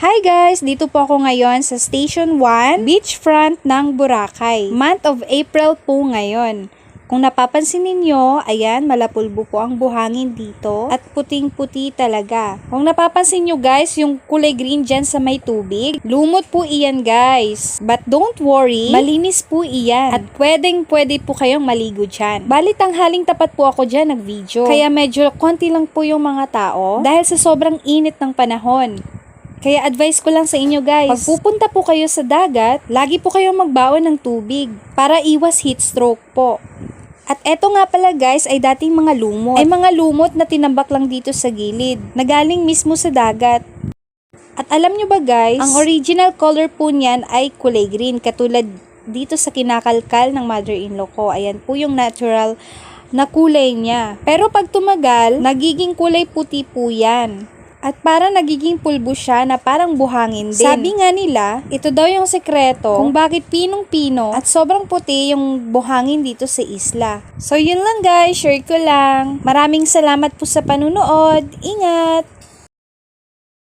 Hi guys! Dito po ako ngayon sa Station 1, beachfront ng Boracay. Month of April po ngayon. Kung napapansin ninyo, ayan, malapulbo po ang buhangin dito at puting-puti talaga. Kung napapansin nyo guys, yung kulay green dyan sa may tubig, lumot po iyan guys. But don't worry, malinis po iyan at pwedeng pwede po kayong maligo dyan. Bali tanghaling tapat po ako dyan nag-video. Kaya medyo konti lang po yung mga tao dahil sa sobrang init ng panahon. Kaya advice ko lang sa inyo guys, pag pupunta po kayo sa dagat, lagi po kayong magbaon ng tubig para iwas heat stroke po. At eto nga pala guys ay dating mga lumot. Ay mga lumot na tinambak lang dito sa gilid, na galing mismo sa dagat. At alam nyo ba guys, ang original color po niyan ay kulay green katulad dito sa kinakalkal ng mother-in-law ko. Ayan po yung natural na kulay niya. Pero pag tumagal, nagiging kulay puti po yan. At para nagiging pulbo siya na parang buhangin din. Sabi nga nila, ito daw yung sekreto kung bakit pinong-pino at sobrang puti yung buhangin dito sa isla. So yun lang guys, share ko lang. Maraming salamat po sa panunood. Ingat!